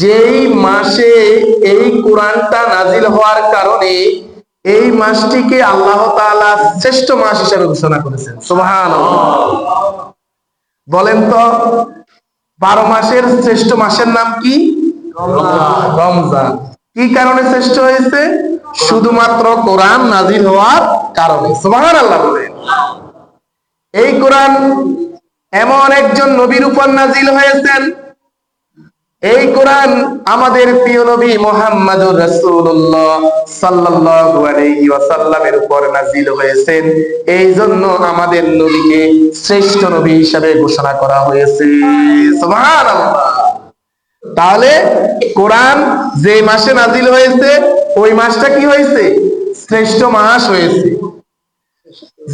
যেই মাসে এই কোরআনটা নাজিল হওয়ার কারণে এই মাসটিকে আল্লাহ তাআলা শ্রেষ্ঠ মাস হিসেবে ঘোষণা করেছেন। সুবহান বলেন তো বারো মাসের শ্রেষ্ঠ মাসের নাম কি? রমজান। কি কারণে শ্রেষ্ঠ হয়েছে? শুধুমাত্র কোরআন নাজিল হওয়ার কারণে। সুবহান আল্লাহ বলেন। এই কোরআন এমন একজন নবীর উপর নাজিল হয়েছেন এই কোরআন আমাদের প্রিয় নবী মোহাম্মদুর রাসূলুল্লাহ সাল্লাল্লাহু আলাইহি ওয়াসাল্লামের উপর নাজিল হয়েছেন। এই জন্য আমাদের নবীকে শ্রেষ্ঠ নবী হিসাবে ঘোষণা করা হয়েছে। সুবহানাল্লাহ। তাহলে কোরআন যে মাসে নাজিল হয়েছে, ওই মাসটা কি হয়েছে? শ্রেষ্ঠ মাস হয়েছে।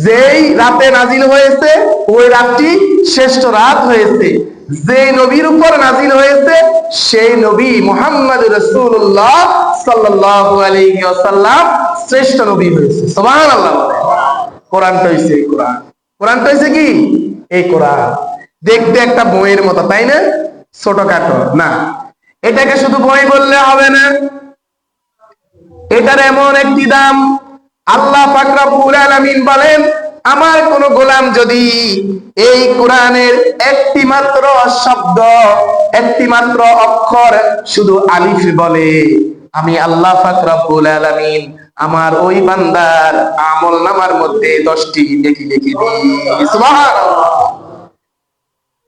যেই রাতে নাজিল হয়েছে, ওই রাতটি শ্রেষ্ঠ রাত হয়েছে। যে নবীর উপর নাজিল হয়েছে, সেই নবী মোহাম্মদ রসুল্লাহ সাল্লাল্লাহু আলাইহি শ্রেষ্ঠ নবী হয়েছে। সুবহানাল্লাহ কোরআনটা হইছে এই কোরআন। কোরআনটা হইছে কি? এই কোরআন। দেখতে একটা বইয়ের মতো, তাই না? ছোট ছোটখাটো। না। এটাকে শুধু বই বললে হবে না। এটার এমন একটি দাম। আল্লাহ ফাকরাবুল আলামিন বলেন আমার কোন গোলাম যদি এই কোরআনের একটি মাত্র শব্দ একটি মাত্র অক্ষর শুধু আলিফ বলে, আমি আল্লাহ ফাকরাবুল আলামিন আমার ওই বান্দার আমল নামার মধ্যে দশটি নেকি লিখে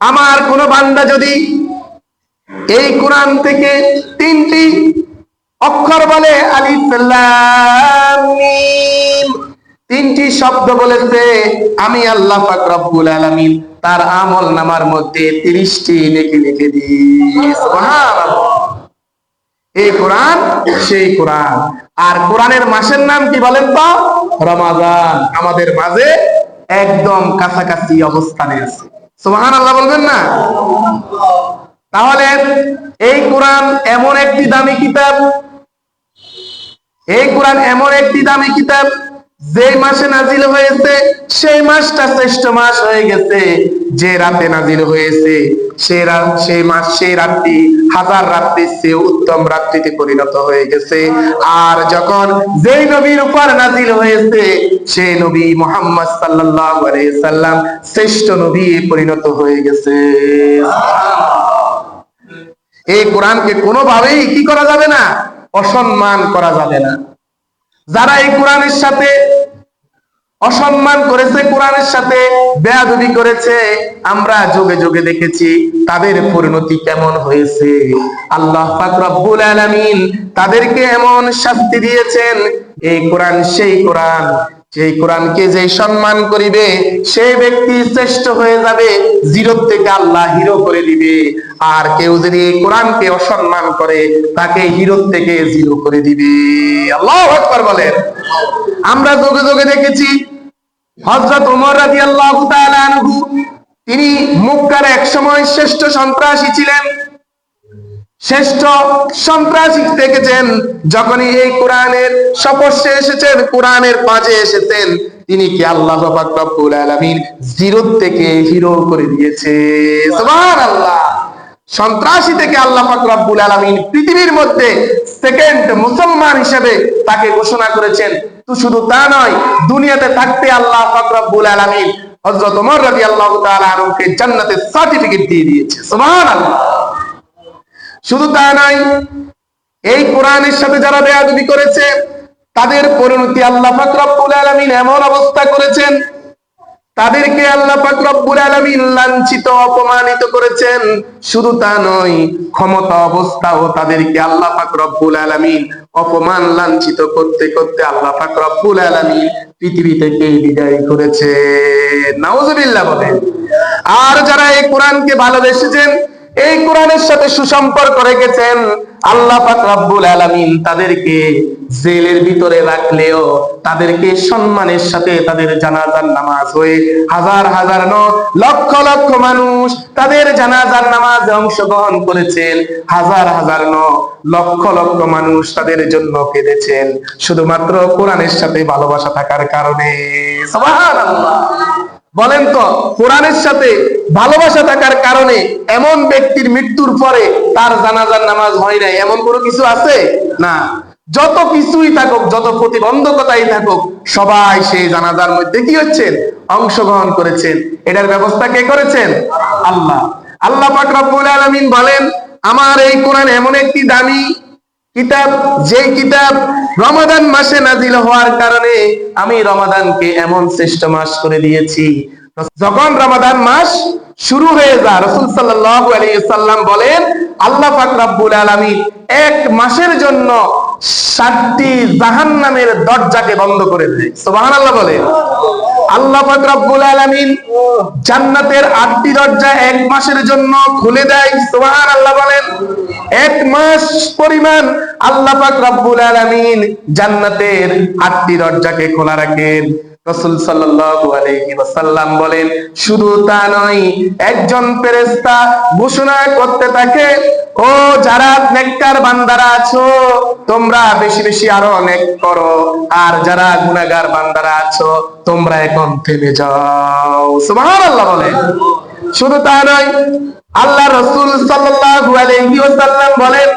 আমার কোন বান্দা যদি এই কোরআন থেকে তিনটি অক্ষর বলে আলিফ লাম তিনটি শব্দ বলেছে, আমি আল্লাহ পাক রব্বুল আলামিন। তার আমল নামার মধ্যে 30টি নেকি লিখে দিই। এই কোরআন, সেই কোরআন। আর কোরআনের মাসের নাম কি বলেন তো? রমাজান আমাদের মাঝে একদম কাছাকাছি অবস্থানে আছে। সোহান আল্লাহ বলবেন না? তাহলে এই কোরআন এমন একটি দামি কিতাব? এই কোরআন এমন একটি দামি কিতাব যে মাসে নাজিল হয়েছে, সেই মাসটা শ্রেষ্ঠ মাস হয়ে গেছে। যে রাতে নাজিল হয়েছে সেই রাত সেই মাস, সেই রাতটি হাজার রাত্রির চেয়ে উত্তম রাত্রিতে পরিণত হয়ে গেছে। আর যখন যেই নবীর উপর নাজিল হয়েছে, সেই নবী মোহাম্মদ আলাইহি সাল্লাম শ্রেষ্ঠ নবী পরিণত হয়ে গেছে। এই কোরআনকে কোনোভাবেই কি করা যাবে না? অসম্মান করা যাবে না। যারা এই কোরআনের সাথে অসম্মান করেছে কোরআনের সাথে, বেয়াদবি করেছে। আমরা যোগে যোগে দেখেছি তাদের পরিণতি কেমন হয়েছে। আল্লাহ পাক রব্বুল আলামিন তাদেরকে এমন শাস্তি দিয়েছেন, এই কোরআন সেই কোরআন। সেই কোরআনকে যে সম্মান করিবে সেই ব্যক্তি শ্রেষ্ঠ হয়ে যাবে জিরো থেকে আল্লাহ হিরো করে দিবে। আর কেউ যদি এই কোরআনকে অসম্মান করে, তাকে হিরো থেকে জিরো করে দিবে। আল্লাহ আকবার বলেন। আমরা যোগে যোগে দেখেছি, হযরত ওমর তাআলা আনহু, তিনি মক্কার এক সময় শ্রেষ্ঠ সন্ত্রাসী ছিলেন। শ্রেষ্ঠ সন্ত্রাসী দেখেছেন, যখনই এই কোরআনের সপর্শে এসেছেন, কোরআনের পাঁচে এসেছেন, তিনি কি আল্লাহ রব্বুল আলামিন জিরো থেকে হিরো করে দিয়েছে? সুবহানাল্লাহ! সন্ত্রাসী থেকে আল্লাহ রব্বুল আলামিন পৃথিবীর মধ্যে সেকেন্ড মুসলমান হিসেবে তাকে ঘোষণা করেছেন। তো শুধু তা নয়, দুনিয়াতে থাকতে আল্লাহ রব্বুল আলামিন হযরত ওমর রাদিয়াল্লাহু তাআলা আনহুকে জান্নাতের সার্টিফিকেট দিয়ে দিয়েছে। সুবহানাল্লাহ! শুধু তা নয়, এই কোরআনের সাথে যারা বেয়াদবি করেছে, তাদের পরিণতি আল্লাহ পাক রব্বুল আলামিন এমন অবস্থা করেছেন, তাদেরকে আল্লাহ পাক রব্বুল আলামিন লাঞ্ছিত, অপমানিত করেছেন। শুধু তা নয়, ক্ষমতা অবস্থাও তাদেরকে আল্লাহ পাক রব্বুল আলামিন অপমান লাঞ্ছিত করতে করতে আল্লাহ পাক রব্বুল আলামিন পৃথিবী থেকে বিদায় করেছে নাউজুবিল্লাহ বলেন। আর যারা এই কোরআনকে ভালোবেসেছেন এই কোরআনের সাথে সুসম্পর্ক রেখেছেন আল্লাহ পাক রব্বুল আলামিন। তাদেরকে জেলের ভিতরে রাখলেও তাদেরকে সম্মানের সাথে তাদের জানাজার নামাজ হয়ে হাজার হাজার ন লক্ষ লক্ষ মানুষ তাদের জানাজার নামাজে অংশগ্রহণ করেছেন। হাজার হাজার ন লক্ষ লক্ষ মানুষ তাদের জন্য কেঁদেছেন। শুধুমাত্র কোরআনের সাথে ভালোবাসা থাকার কারণে। সুবহানাল্লাহ। বলেন তো, কোরআনের সাথে ভালোবাসা থাকার কারণে এমন ব্যক্তির মৃত্যুর পরে তার জানাজার নামাজ হয় নাই, এমন কোনো কিছু আছে? না। যত কিছুই থাকুক, যত প্রতিবন্ধকতাই থাকুক, সবাই সেই জানাজার মধ্যে কি হচ্ছেন? অংশগ্রহণ করেছেন। এটার ব্যবস্থা কে করেছেন? আল্লাহ। আল্লাহ পাক রব্বুল আলামিন বলেন, আমার এই কোরআন এমন একটি দামি কিতাব যে কিতাব রমাদান মাসে নাজিল হওয়ার কারণে আমি রমাদানকে এমন শ্রেষ্ঠ মাস করে দিয়েছি। যখন রমাদান মাস শুরু হয়ে যায়, রসুল সাল্লাহ আলী সাল্লাম বলেন, আল্লাহ ফাকরাবুল আলমী এক মাসের জন্য সাতটি জাহান্নামের দরজাকে বন্ধ করে দেয়। বলে। আল্লাহ রব্বুল জান্নাতের আটটি দরজা এক মাসের জন্য খুলে দেয়। সুবহানাল্লাহ বলেন, এক মাস পরিমাণ আল্লাহ রব্বুল আলামিন জান্নাতের আটটি দরজাকে খোলা রাখেন। বলেন, শুধু তা নয়, একজন ঘোষণা করতে থাকে, ও যারা নেককার বান্দারা আছো, তোমরা বেশি বেশি আরও নেক করো, আর যারা গুনাহগার বান্দারা আছো, তোমরা এখন থেমে যাও। শুধু তা নয় আল্লাহ রসুল সাল্লাল্লাহু আলাইহি বলেন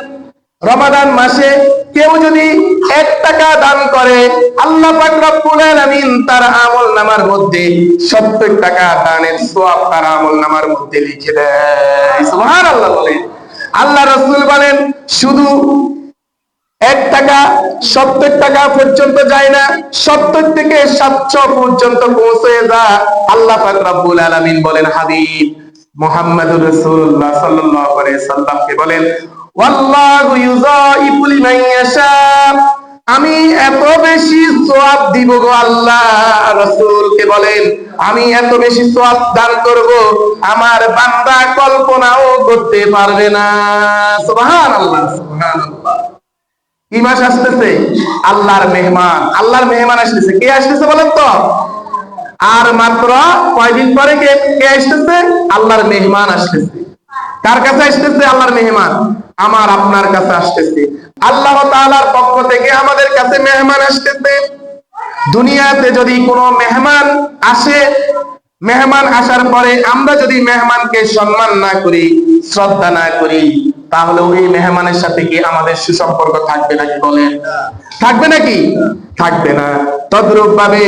রমাদান মাসে কেউ যদি এক টাকা দান করে, আল্লাহ তার আমল নামার মধ্যে 70 টাকা দানের সওয়াব তার আমল নামার মধ্যে লিখে দেয়। সুবহানাল্লাহ বলে। আল্লাহ রাসূল বলেন, শুধু এক টাকা সত্তর টাকা পর্যন্ত যায় না, সত্তর থেকে সাতশো পর্যন্ত পৌঁছে যা আল্লাহ রব্বুল আলামিন বলেন, হাবিব মুহাম্মাদুর রাসূলুল্লাহ সাল্লাল্লাহু আলাইহি সাল্লামকে বলেন ওয়াল্লাহু ইউযাইফু লিমান ইয়াশা। আমি এত বেশি সওয়াব দিব গো আল্লাহ রাসূলকে বলেন, আমি এত বেশি সওয়াব দান করব, আমার বান্দা কল্পনাও করতে পারবে না। কি মাস আসতেছে আল্লাহর মেহমান। আল্লাহর মেহমান আসতেছে। কে আসতেছে বলেন তো? আর মাত্র কয়দিন পরে কে কে আসতেছে? আল্লাহর মেহমান আসতেছে। কার কাছে আসতেছে আল্লাহর মেহমান? আমার আপনার কাছে আসতেছে। আল্লাহ তাআলার পক্ষ থেকে আমাদের কাছে মেহমান আসতেছে। দুনিয়াতে যদি কোনো মেহমান আসে, মেহমান আসার পরে আমরা যদি মেহমানকে সম্মান না করি, শ্রদ্ধা না করি, তাহলে ওই মেহমানের সাথে কি আমাদের সুসম্পর্ক থাকবে নাকি বলেন? থাকবে নাকি? থাকবে না। তদ্রূপ ভাবে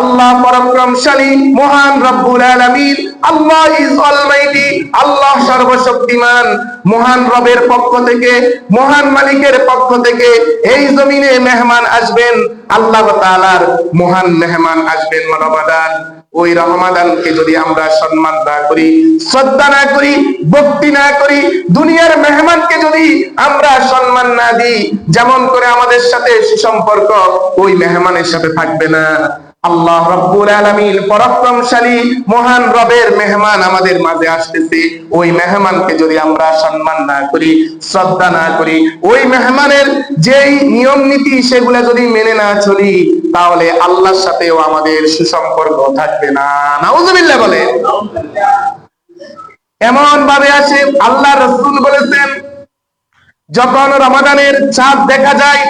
আল্লাহ পরাক্রমশালী, মহান রব্বুল আলামিন, আল্লাহ ইজ অলমাইটি আল্লাহ সর্বশক্তিমান, মহান রবের পক্ষ থেকে, মহান মালিকের পক্ষ থেকে এই জমিনে মেহমান আসবেন, আল্লাহ তাআলার মহান মেহমান আসবেন রমাদান। ওই রহমাদানকে যদি আমরা সম্মান না করি, শ্রদ্ধা না করি, ভক্তি না করি, দুনিয়ার মেহমানকে যদি আমরা সম্মান না দিই, যেমন করে আমাদের সাথে সুসম্পর্ক, ওই মেহমানের সাথে থাকবে না। আল্লাহ রব্বুল আলামিন পরাক্রমশালী, মহান রবের মেহমান আমাদের মাঝে আসতেছে। ওই মেহমানকে যদি আমরা সম্মান না করি, শ্রদ্ধা না করি, ওই মেহমানের যেই নিয়ম নীতি সেগুলো যদি মেনে না চলি, তাহলে আল্লাহর সাথেও আমাদের সুসম্পর্ক থাকবে না। নাউজুবিল্লাহ বলে এমন ভাবে আছে আল্লাহ রসুল বলেছেন, যখন রমাদানের চাঁদ দেখা যায়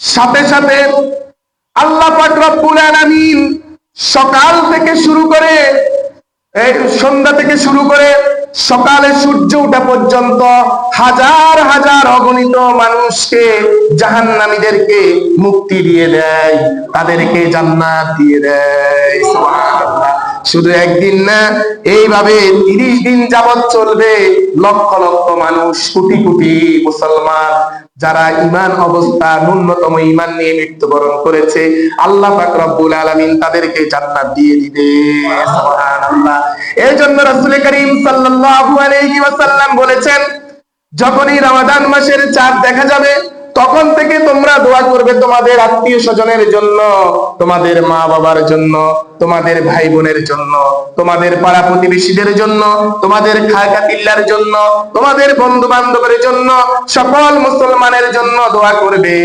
সাথে সাথে আল্লাহ সকাল থেকে শুরু করে সন্ধ্যা থেকে শুরু করে সকালে সূর্য ওঠা পর্যন্ত হাজার হাজার অগণিত মানুষকে, জাহান্নামীদেরকে মুক্তি দিয়ে দেয়, তাদেরকে জান্নাত দিয়ে দেয়। শুধু একদিন না, এইভাবে তিরিশ দিন যাবৎ চলবে লক্ষ লক্ষ মানুষ, কোটি কোটি মুসলমান যারা ইমান অবস্থা, ন্যূনতম ইমান নিয়ে মৃত্যুবরণ করেছে, আল্লাহ পাক রব্বুল আলামিন তাদেরকে জান্নাত দিয়ে দিবে সুবহানাল্লাহ। এই জন্য রাসূল করিম সাল্লাল্লাহু আলাইহি ওয়াসাল্লাম বলেছেন, যখনই রমাদান মাসের চাঁদ দেখা যাবে তখন থেকে তোমরা দোয়া করবে তোমাদের আত্মীয় স্বজনের জন্য, তোমাদের মা বাবার জন্য, তোমাদের ভাই বোনের জন্য, তোমাদের পাড়া প্রতিবেশীদের জন্য, তোমাদের খাকাতিল্লার জন্য, তোমাদের বন্ধু বান্ধবের জন্য, সকল মুসলমানের জন্য দোয়া করবে।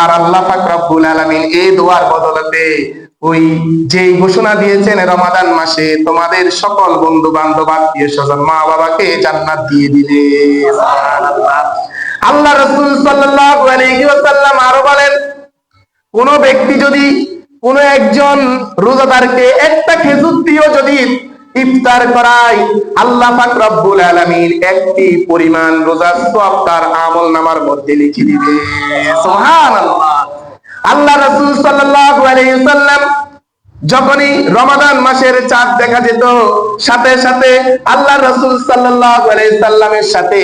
আর আল্লাহ পাক রব্বুল আলামিন এই দোয়ার বদলতে ওই যে ঘোষণা দিয়েছেন রমাদান মাসে, তোমাদের সকল বন্ধু বান্ধব আত্মীয় স্বজন মা বাবাকে জান্নাত দিয়ে দিলে আল্লাহ রসুল ওয়াসাল্লাম আরও বলেন, কোন ব্যক্তি যদি কোন একজন রোজাদারকে একটা খেজুর দিয়েও যদি ইফতার করায়, আল্লাহ পাক রব্বুল আলামিন একটি পরিমাণ রোজা সওয়াব তার আমল নামার মধ্যে লিখে দিবে। সুবহানাল্লাহ। আল্লাহ রাসূল সাল্লাল্লাহু আলাইহি সাল্লাম যখনই রমাদান মাসের চাঁদ দেখা যেত, সাথে সাথে আল্লাহ রসুল সাল্লামের সাথে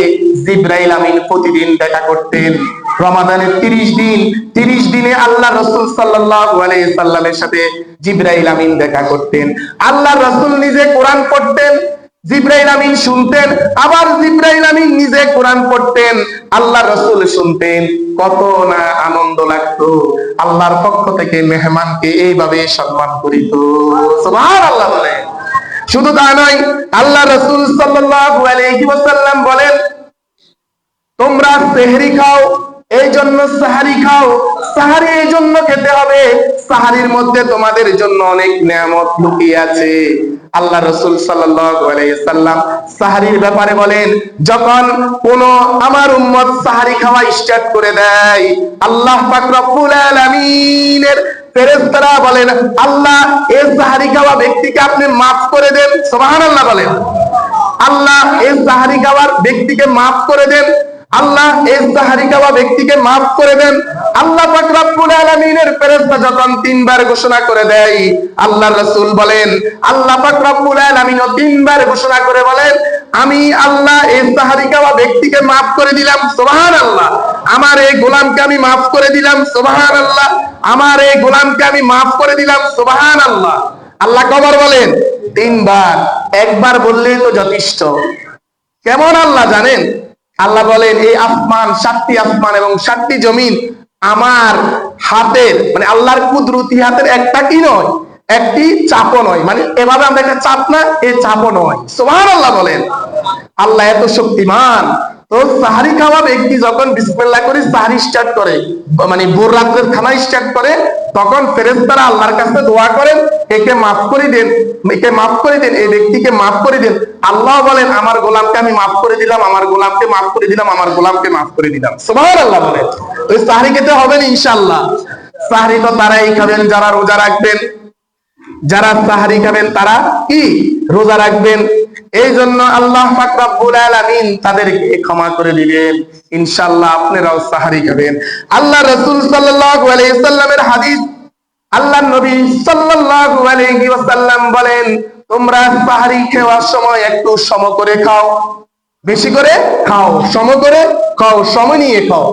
জিব্রাইল আমিন প্রতিদিন দেখা করতেন। রমাদানের 30 দিন 30 দিনে আল্লাহ রসুল সাল্লামের সাথে জিব্রাইল আমিন দেখা করতেন। আল্লাহ রসুল নিজে কোরআন পড়তেন জিব্রাইল আমিন শুনতেন, আবার জিব্রাইল আমিন নিজে কোরআন পড়তেন আল্লাহ রসুল শুনতেন, কত না আনন্দ লাগতো। আল্লাহর পক্ষ থেকে মেহমানকে এইভাবে সম্মান করিত। সুবহানাল্লাহ বলে শুধু তা নয় আল্লাহ রসুল ওয়াসাল্লাম বলেন, তোমরা সেহরি খাও এই জন্য সাহারি খাও। সাহারি এই জন্য খেতে হবে। সাহারির মধ্যে তোমাদের জন্য অনেক নিয়ামত লুকিয়ে আছে। আল্লাহ রসুল সাল্লাম সাহারির ব্যাপারে বলেন, যখন কোন আমার উম্মত সাহারি খাওয়া স্টার্ট করে দেয়, আল্লাহ আলামিনের ফেরেশতারা বলেন, আল্লাহ এই সাহারি খাওয়া ব্যক্তিকে আপনি মাফ করে দেন। আল্লাহ বলেন। আল্লাহ এই সাহারি খাওয়ার ব্যক্তিকে মাফ করে দেন। আল্লাহ খাওয়া ব্যক্তিকে মাফ করে দেন। আল্লাহ পাক আলামিনের ফেরেশতা যখন তিনবার ঘোষণা করে দেয় আল্লাহ রাসূল বলেন, আল্লাহ পাক আলামিনও তিনবার ঘোষণা করে বলেন, আমি আল্লাহ সাহারি খাওয়া ব্যক্তিকে মাফ করে দিলাম, সুবহানাল্লাহ। আমার এই গোলামকে আমি মাফ করে দিলাম, সুবহানাল্লাহ। আমার এই গোলামকে আমি মাফ করে দিলাম, সুবহানাল্লাহ। আল্লাহ কবার বলেন, তিনবার। একবার বললেই তো যথেষ্ট। কেমন আল্লাহ জানেন? আল্লাহ বলেন, এই আসমান, সাতটি আসমান এবং সাতটি জমিন আমার হাতের মানে আল্লাহর কুদরতি হাতের একটা কি নয়, একটি চাপও নয়। মানে এভাবে আমরা একটা চাপ না এই চাপও নয়। সোহান আল্লাহ বলেন। আল্লাহ এত শক্তিমান। তো সাহারি খাওয়া ব্যক্তি যখন বিসমিল্লাহ করে সাহারি স্টার্ট করে। মানে ভোর রাত্রের খানা স্টার্ট করে, তখন ফেরেশতারা আল্লাহর কাছে দোয়া করেন, একে মাফ করে দেন, একে মাফ করে দেন, এই ব্যক্তিকে মাফ করে দেন। আল্লাহ বলেন, আমার গোলামকে আমি মাফ করে দিলাম, আমার গোলামকে মাফ করে দিলাম, আমার গোলামকে মাফ করে দিলাম। আল্লাহ বলেন। ওই সাহারি খেতে হবে না ইনশাল্লাহ সাহারি তো তারাই খাবেন, যারা রোজা রাখবেন, যারা সাহারি খাবেন, তারা কি? রোজা রাখবেন। এই জন্য আল্লাহ তাদেরকে ক্ষমা করে দিবেন। ইনশাআল্লাহ আপনারাও সাহারি খাবেন আল্লাহ রাসূল সাল্লাল্লাহু সাল্লামের হাদিস আল্লাহ নবী সাল্লাল্লাহু বলেন, তোমরা সাহারি খাওয়ার সময় একটু সম করে খাও, বেশি করে খাও, সম করে খাও, সময় নিয়ে খাও।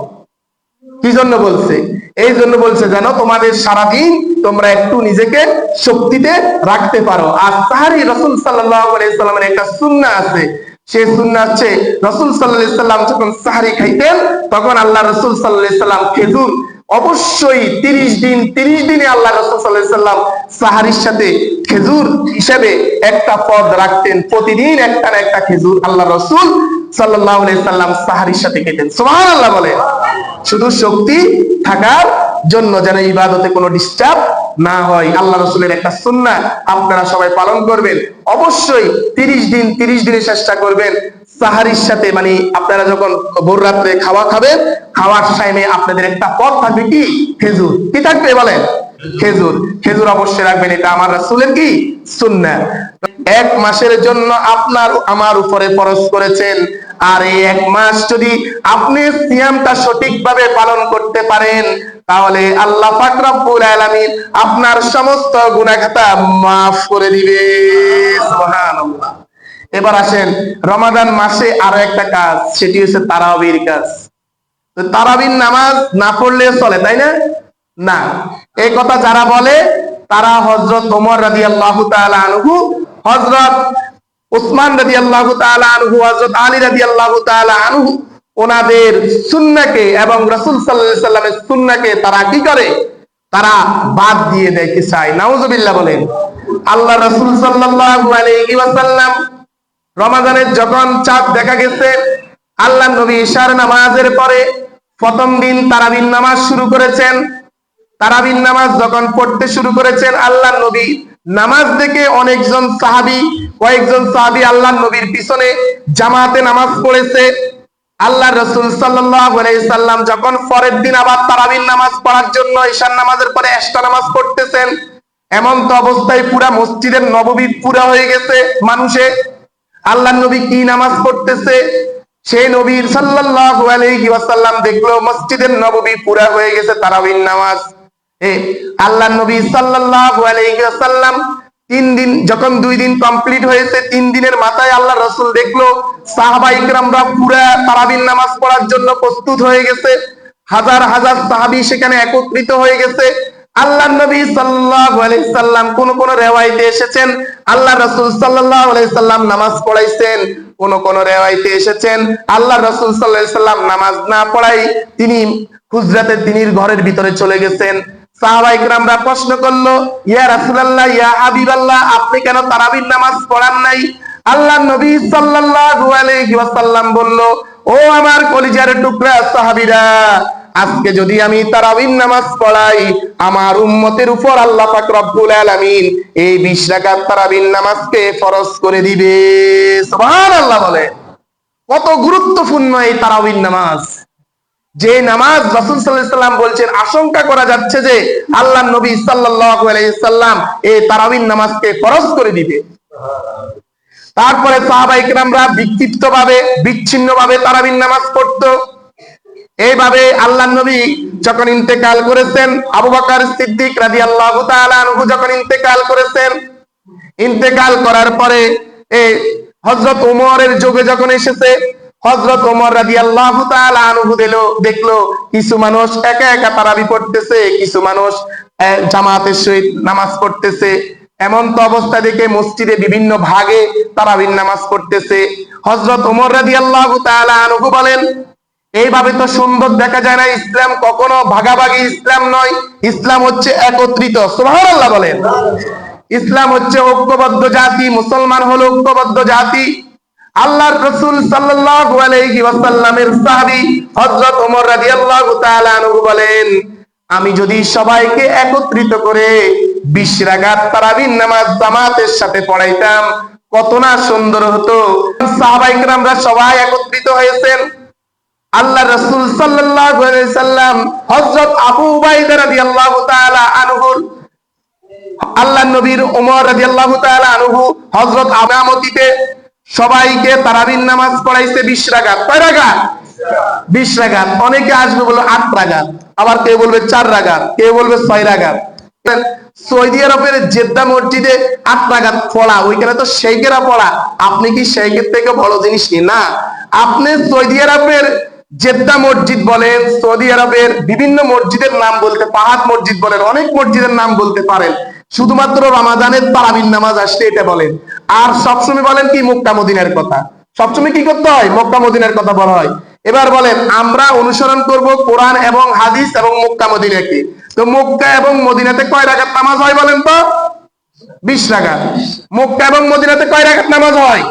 কি জন্য বলছে? এই জন্য বলছে যেন তোমাদের সারাদিন তোমরা একটু নিজেকে শক্তিতে রাখতে পারো। আর সাহারি রসুল সাল্লামের একটা সুন্না আছে। সে সুন্না হচ্ছে রসুল সাল্লাহ সাল্লাম যখন সাহারি খাইতেন, তখন আল্লাহ রসুল সাল্লাহ সাল্লাম খেজুর অবশ্যই তিরিশ দিন, তিরিশ দিনে আল্লাহ রসুল সাল্লাহ সাল্লাম সাহারির সাথে খেজুর হিসেবে একটা পদ রাখতেন। প্রতিদিন একটা না একটা খেজুর আল্লাহ রসুল সাল্লাহ সাল্লাম সাহারির সাথে খেতেন। সোহান আল্লাহ বলে শুধু শক্তি থাকার জন্য যেন ইবাদতে কোনো ডিস্টার্ব না হয়। আল্লাহ রসুলের একটা সুন্না আপনারা সবাই পালন করবেন। অবশ্যই তিরিশ দিন, তিরিশ দিনের চেষ্টা করবেন। সাহারির সাথে মানে আপনারা যখন ভোর রাত্রে খাওয়া খাবেন, খাওয়ার টাইমে আপনাদের একটা পথ থাকবে কি? খেজুর। কি থাকবে বলেন? খেজুর। খেজুর অবশ্যই রাখবেন, এটা আমার রাসূলের কি? সুন্নাহ। এক মাসের জন্য আপনার, আমার উপরে ফরজ করেছেন। আর এই এক মাস যদি আপনি সিয়ামটা সঠিকভাবে পালন করতে পারেন তাহলে আল্লাহ পাক রব্বুল আলামিন আপনার সমস্ত গুনাহখাতা মাফ করে দিবে। এবার আসেন, রমাদান মাসে আরও একটা কাজ, সেটি হচ্ছে তারাবির কাজ। তারাবির নামাজ না পড়লে চলে, তাই না? না। এই কথা যারা বলে, তারা হজরত ওমর রাজি আল্লাহ আনহু হজরত উসমান রাজি আল্লাহ আনহু হজরত আলী রাজি আল্লাহ আনহু ওনাদের সুন্নাকে এবং রসুল সাল্লামের সুন্নাকে তারা কি করে? তারা বাদ দিয়ে দেয় কি চায় নাউজুবিল্লাহ বলেন, আল্লাহ রসুল ওয়াসাল্লাম রমাদানের যখন চাঁদ দেখা গেছে আল্লাহ নবী ঈশার নামাজের পরে প্রথম দিন তারাবিন নামাজ শুরু করেছেন। তারাবিন নামাজ যখন পড়তে শুরু করেছেন আল্লাহ নবী নামাজ দেখে অনেকজন সাহাবি, কয়েকজন সাহাবি আল্লাহ নবীর পিছনে জামাতে নামাজ পড়েছে। আল্লাহ রসুল সাল্লাম যখন পরের দিন আবার তারাবির নামাজ পড়ার জন্য ঈশান নামাজের পরে এশটা নামাজ পড়তেছেন, এমন তো অবস্থায় পুরা মসজিদের নববী পুরা হয়ে গেছে মানুষে। আল্লাহ নবী কি নামাজ পড়তেছে? সেই নবীর সাল্লাল্লাহু আলাইহি ওয়াসাল্লাম দেখল মসজিদের নববী পুরা হয়ে গেছে তারাবির নামাজ। এ আল্লাহ নবী সাল্লাল্লাহু আলাইহি ওয়াসাল্লাম তিন দিন, যখন দুই দিন কমপ্লিট হয়েছে, তিন দিনের মাথায় আল্লাহ রসুল দেখল, সাহাবা ইকরামরা পুরা তারাবির নামাজ পড়ার জন্য প্রস্তুত হয়ে গেছে। হাজার হাজার সাহাবি সেখানে একত্রিত হয়ে গেছে। আল্লাহ নবী সাল্লাম কোন কোন রেওয়ায়েতে এসেছেন। আল্লাহ রাসূল সাল্লাম নামাজ পড়াইছেন, কোন কোন রেওয়ায়েতে এসেছেন। আল্লাহ রসুল আলাইহি সাল্লাম নামাজ না পড়াই তিনি হুজরাতে তিনির ঘরের ভিতরে চলে গেছেন। প্রশ্ন করল, ইয়া রাসূলুল্লাহ, ইয়া হাবিবাল্লাহ, আপনি কেন তারাবির নামাজ পড়ান নাই? আল্লাহ নবী সাল্লাল্লাহু বলল, ও আমার কলিজার টুকরা সাহাবীরা, আজকে যদি আমি তারাবির নামাজ পড়াই, আমার উম্মতের উপর আল্লাহ পাক রব্বুল আলামিন এই 20 রাকাত তারাবির নামাজকে ফরজ করে দিবে। সুবহানাল্লাহ বলে। কত গুরুত্বপূর্ণ এই তারাবির নামাজ। যে নামাজ রাসূল সাল্লাম বলছেন, আশঙ্কা করা যাচ্ছে যে আল্লাহ নবী সাল্লাম এই তারাবির নামাজকে ফরজ করে দিবে। তারপরে সাহাবা বিক্ষিপ্ত ভাবে বিচ্ছিন্ন ভাবে তারাবিন নামাজ পড়তো। এইভাবে আল্লাহ নবী যখন ইন্তেকাল করেছেন, আবু বকর সিদ্দিক রাদিয়াল্লাহু তাআলা আনহু যখন ইন্তেকাল করেছেন, ইন্তেকাল করার পরে এই হযরত ওমরের যুগে যখন এসেছে হযরত ওমর রাদিয়াল্লাহু তাআলা আনহু দিল, দেখল কিছু মানুষ একা একা তারাবি পড়তেছে, কিছু মানুষ জামাতের সহিত নামাজ পড়তেছে। এমন তো অবস্থা দেখে মসজিদে বিভিন্ন ভাগে তারাবির নামাজ পড়তেছে। হজরত ওমর রাদিয়াল্লাহু তাআলা আনহু বলেন, এইভাবে তো সুন্দর দেখা যায় না, ইসলাম কখনো ভাগাভাগি ইসলাম নয়। ইসলাম হচ্ছে একত্রিত। সুবহানাল্লাহ বলেন। ইসলাম হচ্ছে ঐক্যবদ্ধ জাতি, মুসলমান হলো ঐক্যবদ্ধ জাতি। আল্লাহর রাসূল সাল্লাল্লাহু আলাইহি ওয়াসাল্লামের সাহাবী হযরত ওমর রাদিয়াল্লাহু তাআলা আনহু বলেন আমি যদি সবাইকে একত্রিত করে 20 রাকাত তারাবির নামাজ জামাতের সাথে পড়াইতাম কত না সুন্দর হতো সাহাবায়ে কেরামরা সবাই একত্রিত হয়েছেন আল্লাহ রাসূল সাল্লাল্লাহু আলাইহি সাল্লাম হযরত আবু উবাইদা রাদিয়াল্লাহু তাআলা আনহু আল্লাহ নবীর ওমর রাদিয়াল্লাহু তাআলা আনহু হযরত আমামতিতে সবাইকে তারাবির নামাজ পড়াইছে 20 রাকাত। কয় রাকাত? 20 রাকাত। অনেকে আসবে বলে 8 রাকাত। আবার কেউ বলবে 4 রাকাত। কেউ বলবে 6 রাকাত। সৌদি আরবের জেদ্দা মসজিদে আট রাকাত পড়া, ওইখানে তো শেখেরা পড়া। আপনি কি শেখের থেকে বড় জিনিস না। আপনি সৌদি আরবের জেদ্দা মসজিদ বলেন, সৌদি আরবের বিভিন্ন মসজিদের নাম বলতে, পাহাড় মসজিদ বলেন, অনেক মসজিদের নাম বলতে পারেন। শুধুমাত্র রমাদানের তারাবিন নামাজ আসলে এটা বলেন। আর সবসময় বলেন কি, মক্কা মদিনার কথা। সবসময় কি করতে হয়? মক্কা মদিনার কথা বলা হয়। এবার বলেন, আমরা অনুসরণ করব কোরআন এবং হাদিস এবং মক্কা মদিনাকে। তো মক্কা এবং মদিনাতে কয় রাকাত নামাজ হয় বলেন তো? বিশ রাকাত। মক্কা এবং মদিনাতে কয় রাকাত নামাজ হয়?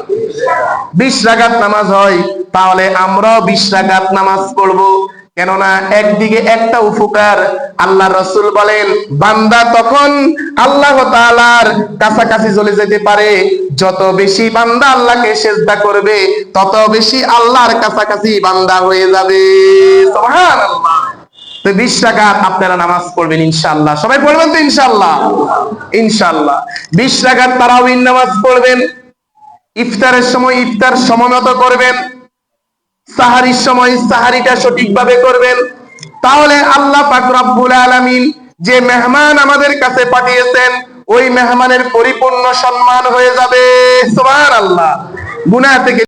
বিশ রাকাত নামাজ হয়। তাহলে আমরাও বিশ রাকাত নামাজ পড়ব। কেননা একদিকে একটা উপকার আল্লাহ রসুল বলেন, বান্দা তখন আল্লাহ তাআলার কাছাকাছি চলে যেতে পারে। যত বেশি বান্দা আল্লাহকে সেজদা করবে, তত বেশি আল্লাহর কাছাকাছি বান্দা হয়ে যাবে। তো বিশ রাকাত আপনারা নামাজ পড়বেন ইনশাআল্লাহ। সবাই পড়বেন তো ইনশাআল্লাহ? ইনশাআল্লাহ। বিশ রাকাত তারাবির নামাজ পড়বেন। ইফতারের সময় ইফতার সময় করবেন। সাহারির সময় সাহারিটা সঠিকভাবে করবেন। তাহলে আল্লাহ পাক রব্বুল আলামিন যে মেহমান আমাদের কাছে পাঠিয়েছেন ওই মেহমানের পরিপূর্ণ সম্মান হয়ে যাবে। সোমান আল্লাহ গুনা থেকে